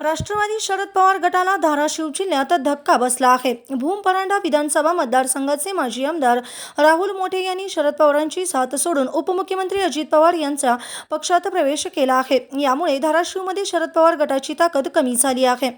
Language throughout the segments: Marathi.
राष्ट्रवादी शरद पवार गटाला धाराशिव जिल्ह्यात धक्का बसला आहे. भूम परांडा विधानसभा मतदारसंघाचे माजी आमदार राहुल मोठे यांनी शरद पवारांची साथ सोडून उपमुख्यमंत्री अजित पवार यांचा पक्षात प्रवेश केला आहे. यामुळे धाराशिवमध्ये शरद पवार गटाची ताकद कमी झाली आहे.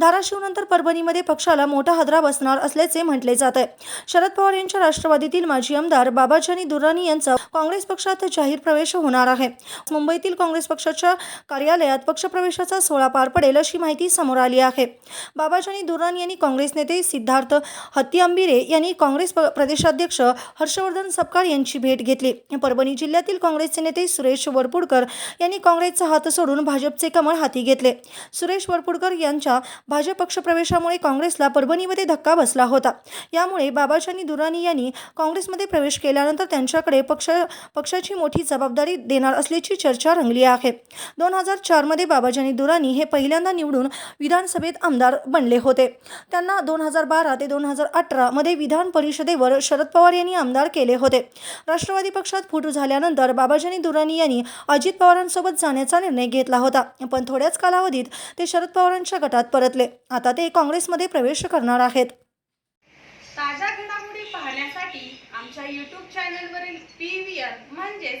धाराशिवनंतर परभणीमध्ये पक्षाला मोठा हादरा बसणार असल्याचे म्हटले जात आहे. शरद पवार यांच्या राष्ट्रवादीतील माजी आमदार बाबाजानी दुर्राणी यांचा काँग्रेस पक्षात जाहीर प्रवेश होणार आहे. मुंबईतील काँग्रेस पक्षाच्या कार्यालयात पक्षप्रवेशाचा सोहळा पार पडेल अशी माहिती समोर आली आहे. बाबाजानी दुरान यांनी काँग्रेस नेते सिद्धार्थ हत्तीआंबिरे यांनी काँग्रेस प्रदेशाध्यक्ष हर्षवर्धन सपकाळ यांची भेट घेतली. परभणी जिल्ह्यातील काँग्रेसचे नेते सुरेश वरपुडकर यांनी काँग्रेसचा हात सोडून भाजपचे कमळ हाती घेतले. सुरेश वरपुडकर यांच्या भाजप पक्षप्रवेशामुळे काँग्रेसला परभणीमध्ये धक्का बसला होता. यामुळे बाबाजानी दुरानी यांनी काँग्रेसमध्ये प्रवेश केल्यानंतर त्यांच्याकडे पक्ष पक्षाची मोठी जबाबदारी देणार असल्याची चर्चा रंगली आहे. दोन हजार चारमध्ये बाबाजानी दुरानी हे पहिल्यांदा निवडून विधानसभेत आमदार बनले होते. त्यांना दोन हजार बारा ते दोन हजार अठरामध्ये विधान परिषदेवर शरद पवार यांनी आमदार केले होते. राष्ट्रवादी पक्षात फूट झाल्यानंतर बाबाजानी दुरानी यांनी अजित पवारांसोबत जाण्याचा निर्णय घेतला होता. पण थोड्याच कालावधीत ते शरद पवारांच्या गटात परतले. आता ते काँग्रेसमध्ये प्रवेश करणार आहेत. ताज्या घडामोडी पाहण्यासाठी आमच्या यूट्यूब चॅनलवरील पी व्ही आर म्हणजेच